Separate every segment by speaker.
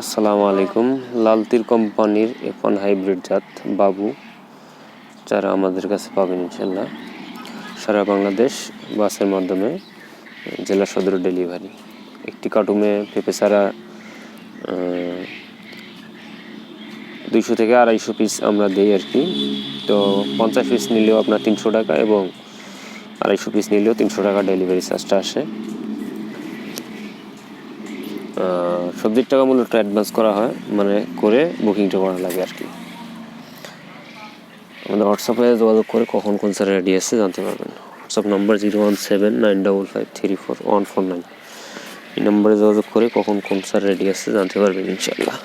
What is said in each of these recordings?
Speaker 1: আসসালামু আলাইকুম। লালতির কোম্পানির এফ ওয়ান হাইব্রিড জাত বাবু, যারা আমাদের কাছে পাবেন ইনশাল্লাহ সারা বাংলাদেশ বাসের মাধ্যমে জেলা সদর ডেলিভারি। একটি কার্টুমে পেঁপে ছাড়া দুইশো থেকে আড়াইশো পিস আমরা দিই আর কি। তো পঞ্চাশ পিস নিলেও আপনার তিনশো টাকা এবং আড়াইশো পিস নিলেও তিনশো টাকা ডেলিভারি চার্জটা আসে। সবজির টাকা মূলত অ্যাডভান্স করা হয় মানে করে বুকিংটা করা লাগে আর কি। আমাদের হোয়াটসঅ্যাপে যোগাযোগ করে কখন কোন স্যার রেডি আছে জানতে পারবেন। WhatsApp number zero one seven nine double five three four one four nine এই নম্বরে যোগাযোগ করে কখন কোন স্যার রেডি আছে জানতে পারবেন ইনশাল্লাহ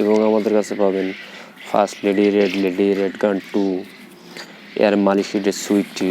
Speaker 1: এবং আমাদের কাছে পাবেন first lady red lady red gun to air মালিশিডের Sweety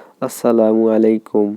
Speaker 2: আসসালামু আলাইকুম।